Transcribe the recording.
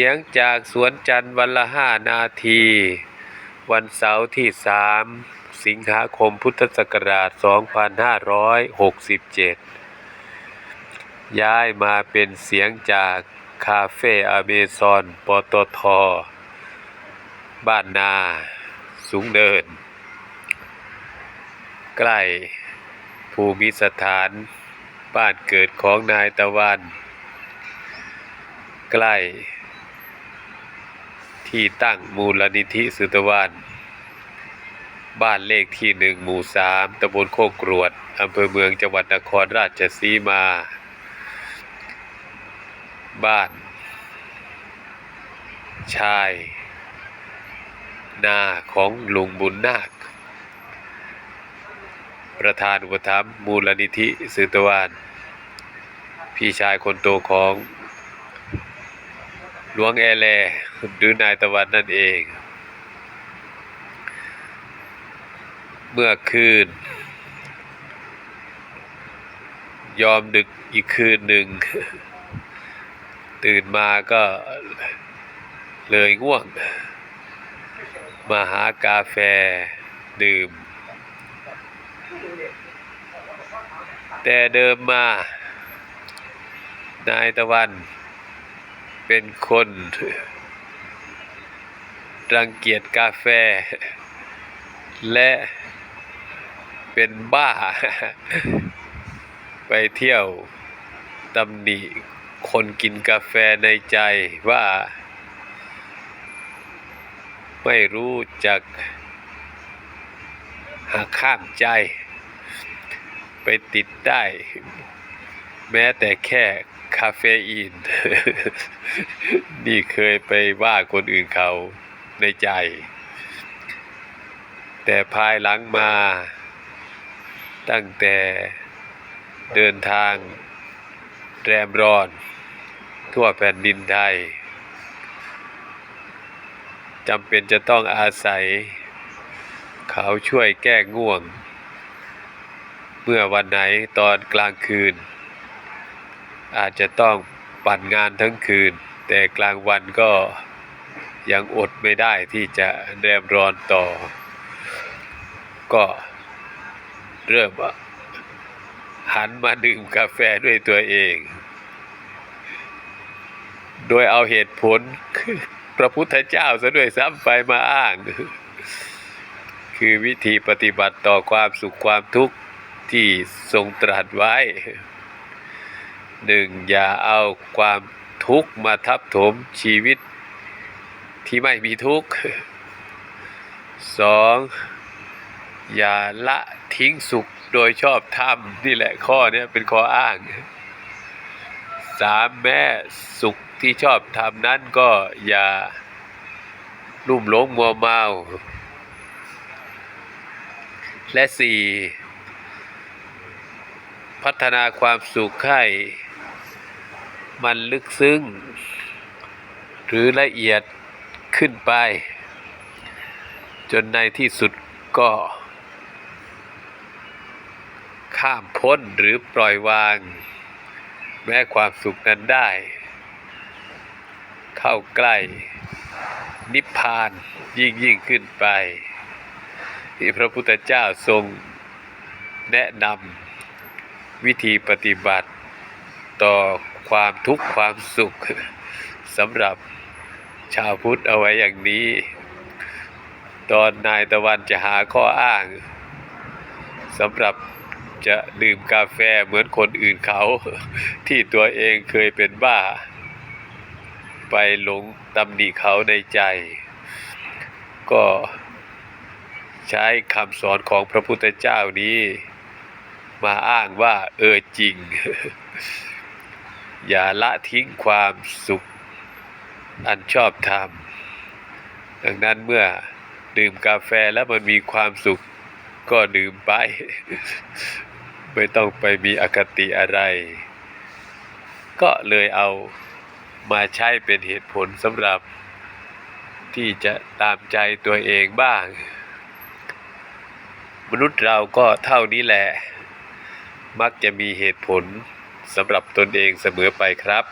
สียงจากสวนจันทร์วันละห้านาที วันเสาร์ที่สามสิงหาคมพุทธศักราช 2567 ย้ายมาเป็นเสียงจากคาเฟ่อเมซอนปตท บ้านนา สูงเดิน ใกล้ภูมิสถาน บ้านเกิดของนายตะวัน ใกล้ ที่ตั้งมูลนิธิสุตวันบ้านเลขที่หนึ่งหมู่สามตำบลโคกกรวดอำเภอเมืองจังหวัดนครราชสีมา บ้าน ชาย นาของลุงบุญนาค ประธานอุปถัมภ์มูลนิธิสืตวาน พี่ชายคนโตของ หลวงแอแลหรือนายตะวันนั่นเอง เมื่อคืน ยอมดึกอีกคืนหนึ่ง ตื่นมาก็เลยง่วง มาหากาแฟดื่ม แต่เดิมมา นายตะวัน เป็นคนรังเกียจกาแฟ และเป็นบ้า ไปเที่ยวตำหนิคนกินกาแฟในใจว่า ไม่รู้จักหาข้ามใจ ไปติดได้ แม้แต่แค่ คาเฟอีน นี่เคยไปว่าคนอื่นเขาในใจ แต่ภายหลังมา ตั้งแต่เดินทางแรมร้อน ทั่วแผ่นดินไทยจำเป็นจะต้องอาศัย เขาช่วยแก้ง่วง เมื่อวันไหนตอนกลางคืน อาจจะต้องปั่นงานทั้งคืน แต่กลางวันก็ยังอดไม่ได้ที่จะแรมร้อนต่อ ก็เริ่มหันมาดื่มกาแฟด้วยตัวเอง โดยเอาเหตุผลพระพุทธเจ้าซะด้วยซ้ำไปมาอ้าง คือวิธีปฏิบัติต่อความสุขความทุกข์ที่ทรงตรัสไว้ หนึ่งอย่าเอาความทุกข์มาทับถมชีวิตที่ไม่มีทุกข์สองอย่าละทิ้งสุขโดยชอบธรรมนี่แหละข้อเนี้ยเป็นข้ออ้างสามแม้สุขที่ชอบธรรมนั้นก็อย่าลุ่มหลงมัวเมา และสี่พัฒนาความสุขให้ มันลึกซึ้ง หรือละเอียดขึ้นไป จนในที่สุดก็ ข้ามพ้นหรือปล่อยวาง แม้ความสุขนั้นได้ เข้าใกล้ นิพพานยิ่งยิ่งขึ้นไป ที่พระพุทธเจ้าทรงแนะนำวิธีปฏิบัติต่อ ความทุกข์ความสุขสำหรับชาวพุทธเอาไว้อย่างนี้ ตอนนายตะวันจะหาข้ออ้างสำหรับจะดื่มกาแฟเหมือนคนอื่นเขา ที่ตัวเองเคยเป็นบ้า ไปหลงตำหนิเขาในใจ ก็ใช้คำสอนของพระพุทธเจ้านี้ มาอ้างว่าเออจริง อย่าละทิ้งความสุขอันชอบธรรมดังนั้นเมื่อดื่มกาแฟแล้วมันมีความสุขก็ดื่มไป ไม่ต้องไปมีอคติอะไร ก็เลยเอามาใช้เป็นเหตุผลสำหรับ ที่จะตามใจตัวเองบ้าง มนุษย์เราก็เท่านี้แหละ มักจะมีเหตุผล สำหรับตนเองเสมอไปครับ